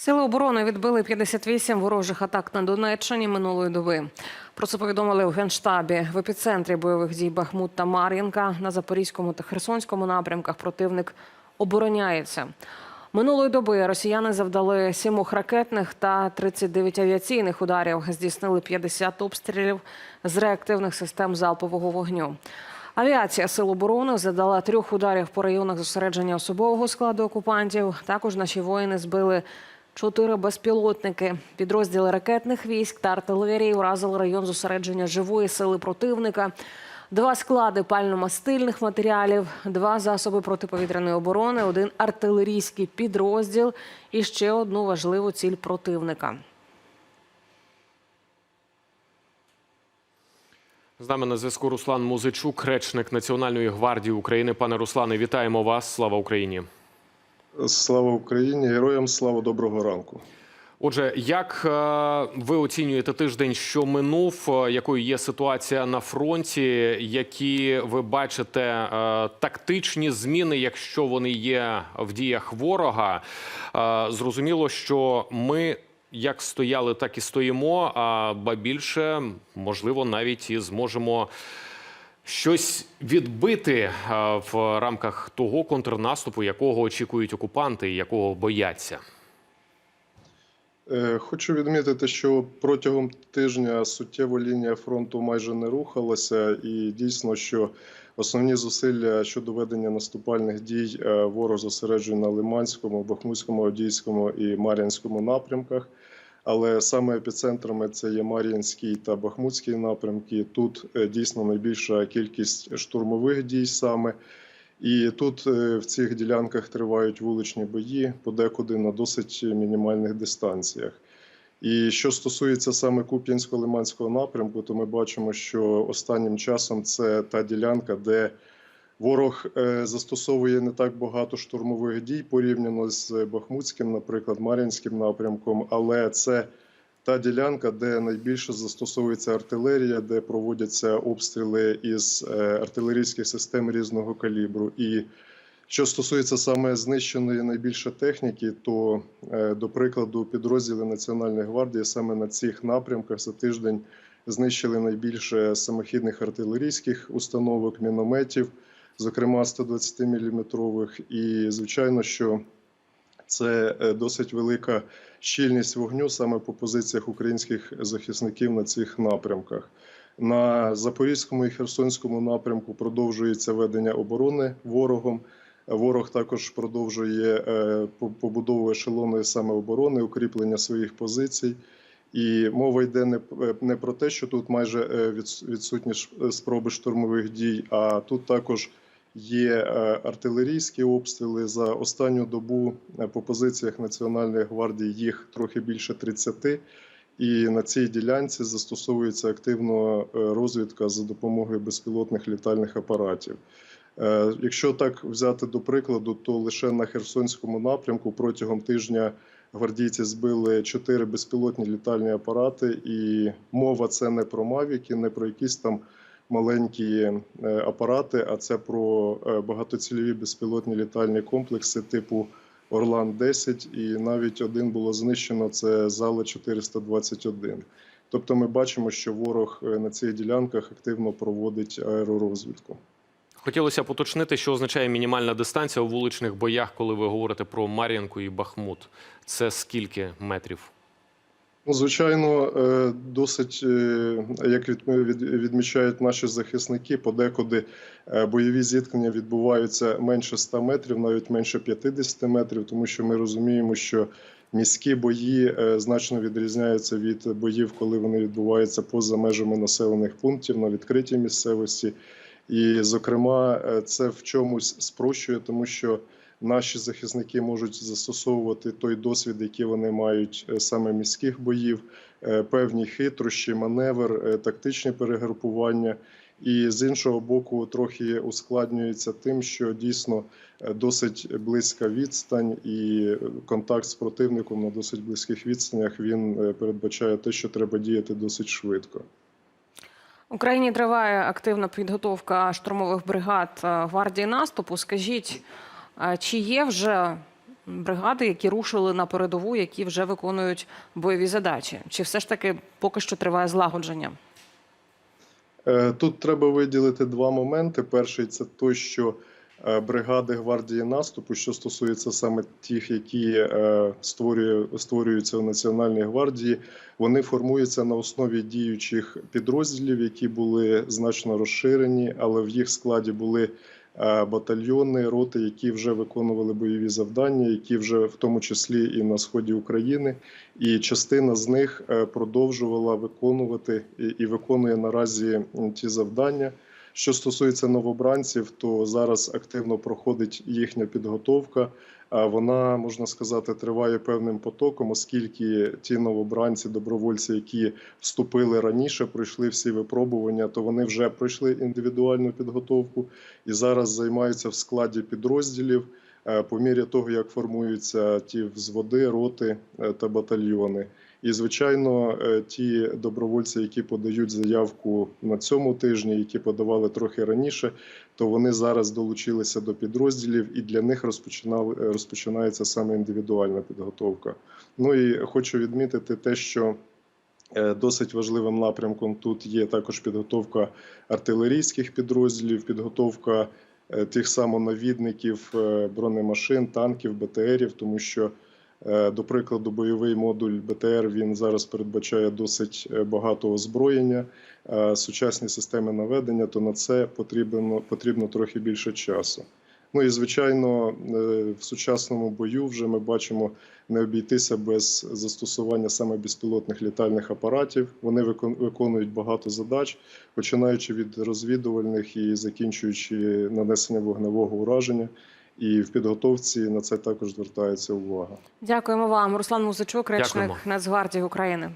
Сили оборони відбили 58 ворожих атак на Донеччині минулої доби. Про це повідомили в генштабі. В епіцентрі бойових дій Бахмут та Мар'їнка на Запорізькому та Херсонському напрямках противник обороняється. Минулої доби росіяни завдали сімох ракетних та 39 авіаційних ударів. Здійснили 50 обстрілів з реактивних систем залпового вогню. Авіація Сил оборони задала трьох ударів по районах зосередження особового складу окупантів. Також наші воїни збили чотири безпілотники. Підрозділи ракетних військ та артилерії вразили район зосередження живої сили противника. Два склади пально-мастильних матеріалів, два засоби протиповітряної оборони, один артилерійський підрозділ і ще одну важливу ціль противника. З нами на зв'язку Руслан Музичук, речник Національної гвардії України. Пане Руслане, вітаємо вас. Слава Україні. Слава Україні! Героям слава доброго ранку. Отже, як е, ви оцінюєте тиждень, що минув? Е, Якою є ситуація на фронті? Які ви бачите е, тактичні зміни, якщо вони є в діях ворога? Зрозуміло, що ми. Як стояли, так і стоїмо. А ба більше, можливо, навіть і зможемо щось відбити е, в рамках того контрнаступу, якого очікують окупанти, і якого бояться. Е, Хочу відмітити, що протягом тижня суттєво лінія фронту майже не рухалася, і дійсно, що основні зусилля щодо ведення наступальних дій е, ворог зосереджує на Лиманському, Бахмутському, Одійському і Мар'їнському напрямках. Але саме епіцентрами це є Мар'їнський та Бахмутський напрямки. Тут е, дійсно найбільша кількість штурмових дій саме. І тут е, в цих ділянках тривають вуличні бої, подекуди на досить мінімальних дистанціях. І що стосується саме Куп'янсько-Лиманського напрямку, то ми бачимо, що останнім часом це та ділянка, де ворог е, застосовує не так багато штурмових дій порівняно з Бахмутським, наприклад, Мар'їнським напрямком, але це та ділянка, де найбільше застосовується артилерія, де проводяться обстріли із е, артилерійських систем різного калібру. І що стосується саме знищеної найбільше техніки, то, е, до прикладу, підрозділи Національної гвардії саме на цих напрямках за тиждень знищили найбільше самохідних артилерійських установок, мінометів, зокрема 120-мм. І звичайно, що це е, досить велика щільність вогню саме по позиціях українських захисників на цих напрямках. На Запорізькому і Херсонському напрямку продовжується ведення оборони ворогом. Ворог також продовжує е, по- побудову ешелонної саме оборони, укріплення своїх позицій. І мова йде не, не про те, що тут майже е, відсутні спроби штурмових дій, а тут також є е, артилерійські обстріли за останню добу е, по позиціях Національної гвардії їх трохи більше 30. І на цій ділянці застосовується активно е, розвідка за допомогою безпілотних літальних апаратів. Якщо так взяти до прикладу, то лише на Херсонському напрямку протягом тижня гвардійці збили чотири безпілотні літальні апарати, і мова це не про мавіки, не про якісь там маленькі е, апарати, а це про е, багатоцільові безпілотні літальні комплекси типу Орлан 10 і навіть один було знищено. Це зала 421. Тобто, ми бачимо, що ворог е, на цих ділянках активно проводить аеророзвідку. Хотілося б уточнити, що означає мінімальна дистанція у вуличних боях, коли ви говорите про Мар'їнку і Бахмут. Це скільки метрів? Ну, звичайно, е, досить, е, як від- від- відмічають наші захисники, подекуди е, бойові зіткнення відбуваються менше 100 метрів, навіть менше 50 метрів, тому що ми розуміємо, що міські бої значно відрізняються від боїв, коли вони відбуваються поза межами населених пунктів на відкритій місцевості. І, зокрема, це в чомусь спрощує, тому що наші захисники можуть застосовувати той досвід, який вони мають е, саме міських боїв, е, певні хитрощі, маневр, е, тактичні перегрупування. І з іншого боку, трохи ускладнюється тим, що дійсно досить близька відстань, і контакт з противником на досить близьких відстанях він передбачає те, що треба діяти досить швидко. Україні триває активна підготовка штурмових бригад гвардії наступу. Скажіть, чи є вже бригади, які рушили на передову, які вже виконують бойові задачі? Чи все ж таки поки що триває злагодження? Е, Тут треба виділити два моменти. Перший це той, що е, бригади гвардії наступу, що стосується саме тих, які е, створюються в Національній гвардії, вони формуються на основі діючих підрозділів, які були значно розширені, але в їх складі були батальйони, роти, які вже виконували бойові завдання, які вже в тому числі і на сході України, і частина з них е, продовжувала виконувати і виконує наразі ті завдання. Що стосується новобранців, то зараз активно проходить їхня підготовка. Вона можна сказати триває певним потоком, оскільки ті новобранці, добровольці, які вступили раніше, пройшли всі випробування, то вони вже пройшли індивідуальну підготовку і зараз займаються в складі підрозділів е, по мірі того, як формуються ті взводи, роти е, та батальйони. І звичайно, е, ті добровольці, які подають заявку на цьому тижні, які подавали трохи раніше, то вони зараз долучилися до підрозділів, і для них розпочинали розпочинається саме індивідуальна підготовка. Ну і хочу відмітити те, що е, досить важливим напрямком тут є також підготовка артилерійських підрозділів, підготовка е, тих самонавідників е, бронемашин, танків, БТРів, тому що. Е, До прикладу, бойовий модуль БТР він зараз передбачає досить е, багато озброєння, е, сучасні системи наведення, то на це потрібно, потрібно трохи більше часу. Ну і звичайно, в сучасному бою вже ми бачимо не обійтися без застосування саме безпілотних літальних апаратів. Вони виконують багато задач, починаючи від розвідувальних і закінчуючи нанесення вогневого ураження. І в підготовці на це також звертається увага. Дякуємо вам, Руслан Музичук, речник Дякуємо. Нацгвардії України.